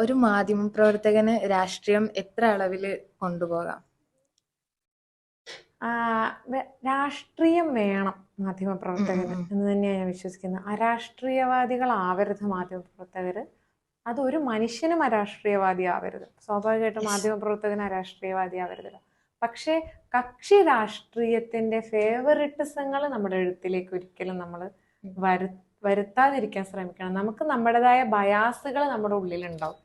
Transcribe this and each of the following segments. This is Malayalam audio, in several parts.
ഒരു മാധ്യമ പ്രവർത്തകന് രാഷ്ട്രീയം എത്ര അളവിൽ കൊണ്ടുപോകാം? രാഷ്ട്രീയം വേണം മാധ്യമപ്രവർത്തകന്. എന്ന് തന്നെയാണ് ഞാൻ വിശ്വസിക്കുന്നത്. അരാഷ്ട്രീയവാദികളാവരുത് മാധ്യമപ്രവർത്തകര് അത് ഒരു മനുഷ്യനും അരാഷ്ട്രീയവാദി ആവരുത്. സ്വാഭാവികമായിട്ടും മാധ്യമപ്രവർത്തകൻ അരാഷ്ട്രീയവാദി ആവരുത്. പക്ഷേ കക്ഷി രാഷ്ട്രീയത്തിന്റെ ഫേവറിറ്റിസങ്ങൾ നമ്മുടെ എഴുത്തിലേക്ക് ഒരിക്കലും നമ്മൾ വരു വരുത്താതിരിക്കാൻ ശ്രമിക്കണം. നമുക്ക് നമ്മുടേതായ ബയാസുകൾ നമ്മുടെ ഉള്ളിലുണ്ടാവും.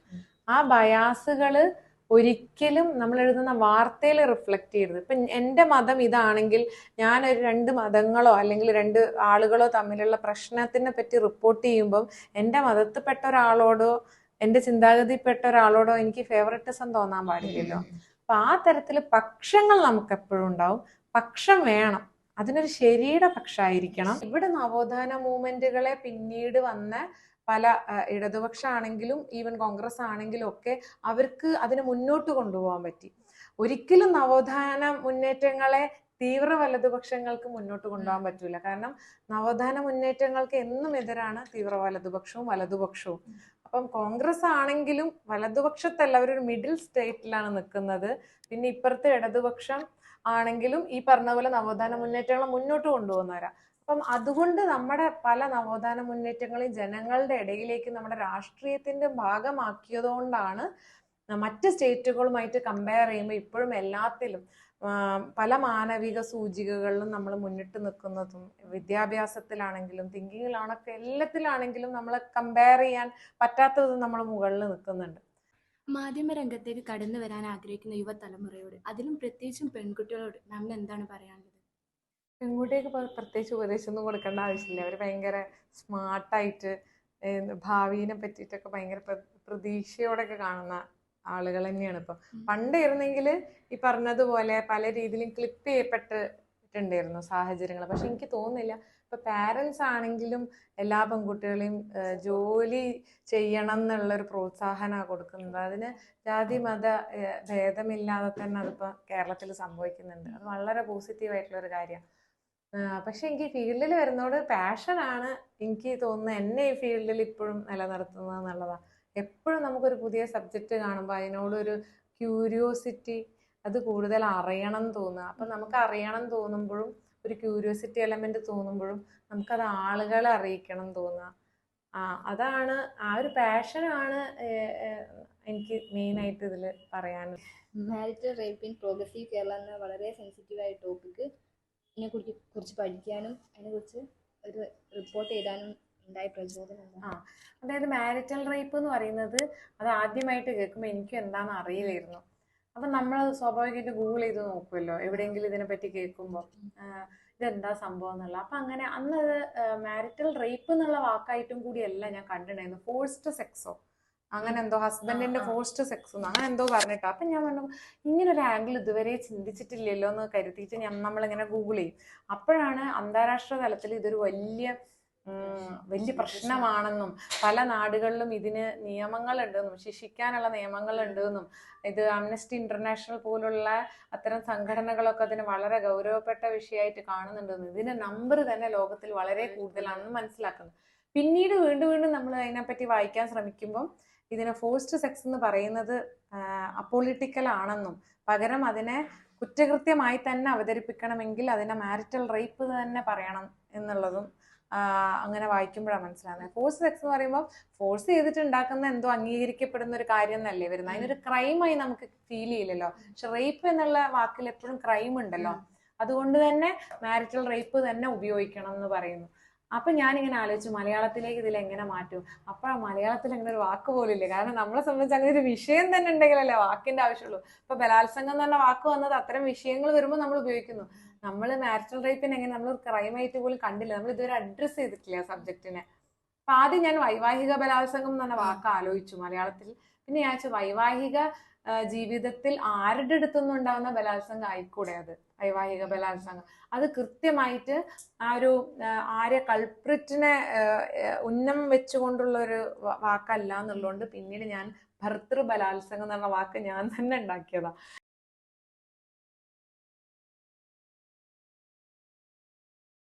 ആ ബയാസുകൾ ഒരിക്കലും നമ്മൾ എഴുതുന്ന വാർത്തയിൽ റിഫ്ലക്റ്റ് ചെയ്യരുത്. ഇപ്പം എന്റെ മതം ഇതാണെങ്കിൽ ഞാൻ ഒരു രണ്ട് മതങ്ങളോ അല്ലെങ്കിൽ രണ്ട് ആളുകളോ തമ്മിലുള്ള പ്രശ്നത്തിനെ പറ്റി റിപ്പോർട്ട് ചെയ്യുമ്പം എന്റെ മതത്തിൽപ്പെട്ട ഒരാളോടോ എന്റെ ചിന്താഗതിപ്പെട്ട ഒരാളോടോ എനിക്ക് ഫേവററ്റിസം തോന്നാൻ പാടില്ലല്ലോ. അപ്പം ആ തരത്തിൽ പക്ഷങ്ങൾ നമുക്ക് എപ്പോഴും ഉണ്ടാവും. പക്ഷം വേണം. അതിനൊരു ശരിയുടെ പക്ഷമായിരിക്കണം ഇവിടെ നവോത്ഥാന മൂവ്മെന്റുകളെ പിന്നീട് വന്ന പല ഇടതുപക്ഷ ഇടതുപക്ഷമാണെങ്കിലും ഈവൻ കോൺഗ്രസ് ആണെങ്കിലും ഒക്കെ അവർക്ക് അതിനെ മുന്നോട്ട് കൊണ്ടുപോകാൻ പറ്റി. ഒരിക്കലും നവോത്ഥാന മുന്നേറ്റങ്ങളെ തീവ്ര വലതുപക്ഷങ്ങൾക്ക് മുന്നോട്ട് കൊണ്ടുപോകാൻ പറ്റൂല. കാരണം നവോത്ഥാന മുന്നേറ്റങ്ങൾക്ക് എന്നും എതിരാണ് തീവ്ര വലതുപക്ഷവും വലതുപക്ഷവും. അപ്പം കോൺഗ്രസ് ആണെങ്കിലും വലതുപക്ഷത്തല്ല അവരൊരു മിഡിൽ സ്റ്റേറ്റിലാണ് നിൽക്കുന്നത്. പിന്നെ ഇപ്പുറത്തെ ഇടതുപക്ഷം ആണെങ്കിലും ഈ പറഞ്ഞ പോലെ നവോത്ഥാന മുന്നേറ്റങ്ങളെ മുന്നോട്ട് കൊണ്ടുപോകുന്നവരാ. അപ്പം അതുകൊണ്ട് നമ്മുടെ പല നവോത്ഥാന മുന്നേറ്റങ്ങളെയും ജനങ്ങളുടെ ഇടയിലേക്ക് നമ്മുടെ രാഷ്ട്രീയത്തിന്റെ ഭാഗമാക്കിയതുകൊണ്ടാണ് മറ്റ് സ്റ്റേറ്റുകളുമായിട്ട് കമ്പയർ ചെയ്യുമ്പോൾ ഇപ്പോഴും എല്ലാത്തിലും പല മാനവിക സൂചികകളിലും നമ്മൾ മുന്നിട്ട് നിൽക്കുന്നതും വിദ്യാഭ്യാസത്തിലാണെങ്കിലും തിങ്കിങ്ങിലാണൊക്കെ എല്ലാത്തിലാണെങ്കിലും നമ്മൾ കമ്പയർ ചെയ്യാൻ പറ്റാത്തതും നമ്മൾ മുകളിൽ നിൽക്കുന്നുണ്ട്. മാധ്യമരംഗത്തേക്ക് കടന്നു വരാൻ ആഗ്രഹിക്കുന്ന യുവതലമുറയോട് അതിലും പ്രത്യേകിച്ചും പെൺകുട്ടികളോട് മാമിന് എന്താണ് പറയാനുള്ളത്? പെൺകുട്ടികൾക്ക് പ്രത്യേകിച്ച് ഉപദേശമൊന്നും കൊടുക്കേണ്ട ആവശ്യമില്ല. അവർ ഭയങ്കര സ്മാർട്ടായിട്ട് ഭാവിയെ പറ്റിയിട്ടൊക്കെ ഭയങ്കര പ്ര- പ്രതീക്ഷയോടൊക്കെ കാണുന്ന ആളുകൾ തന്നെയാണ് ഇപ്പൊ. പണ്ടായിരുന്നെങ്കിൽ ഈ പറഞ്ഞതുപോലെ പല രീതിയിലും ക്ലിപ്പ് ചെയ്യപ്പെട്ടിട്ടുണ്ടായിരുന്നു സാഹചര്യങ്ങൾ പക്ഷെ എനിക്ക് തോന്നുന്നില്ല. ഇപ്പൊ പാരൻസ് ആണെങ്കിലും എല്ലാ പെൺകുട്ടികളെയും ജോലി ചെയ്യണം എന്നുള്ള ഒരു പ്രോത്സാഹനമാണ് കൊടുക്കുന്നത്. അതിന് ജാതി മത ഭേദമില്ലാതെ തന്നെ അതിപ്പോ കേരളത്തിൽ സംഭവിക്കുന്നുണ്ട്. അത് വളരെ പോസിറ്റീവ് ആയിട്ടുള്ള ഒരു കാര്യമാണ്. പക്ഷെ എനിക്ക് ഫീൽഡിൽ വരുന്നതോട് പാഷനാണ് എനിക്ക് തോന്നുന്നത് എന്നെ ഈ ഫീൽഡിൽ ഇപ്പോഴും നിലനിർത്തുന്നത് എന്നുള്ളതാണ്. എപ്പോഴും നമുക്കൊരു പുതിയ സബ്ജക്റ്റ് കാണുമ്പോൾ അതിനോടൊരു ക്യൂരിയോസിറ്റി അത് കൂടുതൽ അറിയണം എന്ന് തോന്നുക. അപ്പം നമുക്ക് അറിയണം തോന്നുമ്പോഴും ഒരു ക്യൂരിയോസിറ്റി എലമെന്റ് തോന്നുമ്പോഴും നമുക്കത് ആളുകളെ അറിയിക്കണം എന്ന് തോന്നുക. ആ അതാണ് ആ ഒരു പാഷനാണ് എനിക്ക് മെയിനായിട്ട് ഇതിൽ പറയാൻ. Marital rape in progressive Kerala എന്ന വളരെ സെൻസിറ്റീവായ ടോപ്പിക്ക് ഇതിനെ കുറിച്ച് കുറിച്ച് പഠിക്കാനും അതിനെക്കുറിച്ച് ഒരു റിപ്പോർട്ട് ചെയ്താനും ഉണ്ടായ പ്രചോദനം ആ അതായത് മാരിറ്റൽ റേപ്പ് എന്ന് പറയുന്നത് അത് ആദ്യമായിട്ട് കേൾക്കുമ്പോൾ എനിക്കും എന്താണെന്ന് അറിയില്ലായിരുന്നു. അപ്പം നമ്മൾ സ്വാഭാവികമായിട്ട് ഗൂഗിൾ ചെയ്ത് നോക്കുമല്ലോ എവിടെയെങ്കിലും ഇതിനെപ്പറ്റി കേൾക്കുമ്പോൾ ഇതെന്താ സംഭവം എന്നുള്ള. അപ്പം അങ്ങനെ അന്ന് അത് മാരിറ്റൽ റേപ്പ് എന്നുള്ള വാക്കായിട്ടും കൂടിയല്ല ഞാൻ കണ്ടിട്ടുണ്ടായിരുന്നു ഫോഴ്സ്ഡ് സെക്സോ അങ്ങനെ എന്തോ ഹസ്ബൻഡിന്റെ ഫോഴ്സ്ഡ് സെക്സ് അങ്ങനെ എന്തോ പറഞ്ഞിട്ടോ. അപ്പം ഞാൻ പറഞ്ഞു ഇങ്ങനെ ഒരു ആംഗിൾ ഇതുവരെ ചിന്തിച്ചിട്ടില്ലല്ലോ എന്ന് കരുതിയിട്ട് ഞാൻ നമ്മളിങ്ങനെ ഗൂഗിൾ ചെയ്യും. അപ്പോഴാണ് അന്താരാഷ്ട്ര തലത്തിൽ ഇതൊരു വലിയ വലിയ പ്രശ്നമാണെന്നും പല നാടുകളിലും ഇതിന് നിയമങ്ങളുണ്ടെന്നും ശിക്ഷിക്കാനുള്ള നിയമങ്ങളുണ്ടെന്നും ഇത് അംനസ്റ്റി ഇന്റർനാഷണൽ പോലുള്ള അത്തരം സംഘടനകളൊക്കെ അതിന് വളരെ ഗൗരവപ്പെട്ട വിഷയമായിട്ട് കാണുന്നുണ്ടെന്നും ഇതിന്റെ നമ്പർ തന്നെ ലോകത്തിൽ വളരെ കൂടുതലാണെന്ന് മനസ്സിലാക്കുന്നു. പിന്നീട് വീണ്ടും വീണ്ടും നമ്മൾ അതിനെപ്പറ്റി വായിക്കാൻ ശ്രമിക്കുമ്പം ഇതിനെ ഫോഴ്സ്ഡ് സെക്സ് എന്ന് പറയുന്നത് അപ്പോളിറ്റിക്കൽ ആണെന്നും പകരം അതിനെ കുറ്റകൃത്യമായി തന്നെ അവതരിപ്പിക്കണമെങ്കിൽ അതിനെ മാരിറ്റൽ റേപ്പ് തന്നെ പറയണം എന്നുള്ളതും അങ്ങനെ വായിക്കുമ്പോഴാണ് മനസ്സിലാകുന്നത് ഫോഴ്സ് സെക്സ് എന്ന് പറയുമ്പോൾ ഫോഴ്സ് ചെയ്തിട്ട് ഉണ്ടാക്കുന്ന എന്തോ അംഗീകരിക്കപ്പെടുന്ന ഒരു കാര്യം എന്നല്ലേ വരുന്നത് അതിനൊരു ക്രൈമായി നമുക്ക് ഫീൽ ചെയ്യില്ലല്ലോ. പക്ഷെ റേപ്പ് എന്നുള്ള വാക്കിൽ എപ്പോഴും ക്രൈം ഉണ്ടല്ലോ. അതുകൊണ്ട് തന്നെ മാരിറ്റൽ റേപ്പ് തന്നെ ഉപയോഗിക്കണം എന്ന് പറയുന്നു. അപ്പൊ ഞാനിങ്ങനെ ആലോചിച്ചു മലയാളത്തിലേക്ക് ഇതിൽ എങ്ങനെ മാറ്റും? അപ്പൊ മലയാളത്തിൽ അങ്ങനെ ഒരു വാക്ക് പോലില്ല കാരണം നമ്മളെ സംബന്ധിച്ച് അങ്ങനെ ഒരു വിഷയം തന്നെ ഉണ്ടെങ്കിലല്ലേ വാക്കിന്റെ ആവശ്യമുള്ളൂ. ഇപ്പൊ ബലാത്സംഗം എന്ന് പറഞ്ഞ വാക്ക് വന്നത് അത്തരം വിഷയങ്ങൾ വരുമ്പോൾ നമ്മൾ ഉപയോഗിക്കുന്നു. നമ്മൾ മാരിറ്റൽ റേപ്പിന് എങ്ങനെ നമ്മൾ ക്രൈമായിട്ട് പോലും കണ്ടില്ല. നമ്മൾ ഇതുവരെ അഡ്രസ്സ് ചെയ്തിട്ടില്ല സബ്ജക്റ്റിനെ അപ്പൊ ആദ്യം ഞാൻ വൈവാഹിക ബലാത്സംഗം എന്ന് പറഞ്ഞ വാക്ക് ആലോചിച്ചു മലയാളത്തിൽ. പിന്നെ ഞാൻ വൈവാഹിക ജീവിതത്തിൽ ആരുടെ അടുത്തൊന്നും ഉണ്ടാകുന്ന ബലാത്സംഗം ആയിക്കൂടെ അത്? വൈവാഹിക ബലാത്സംഗം. അത് കൃത്യമായിട്ട് ആ ഒരു ആരെ കൾപ്രിറ്റിനെ ഉന്നം വെച്ചുകൊണ്ടുള്ള ഒരു വാക്കല്ല എന്നുള്ളതുകൊണ്ട് പിന്നീട് ഞാൻ ഭർത്തൃ ബലാത്സംഗം എന്നുള്ള വാക്ക് ഞാൻ തന്നെ ഉണ്ടാക്കിയതാ.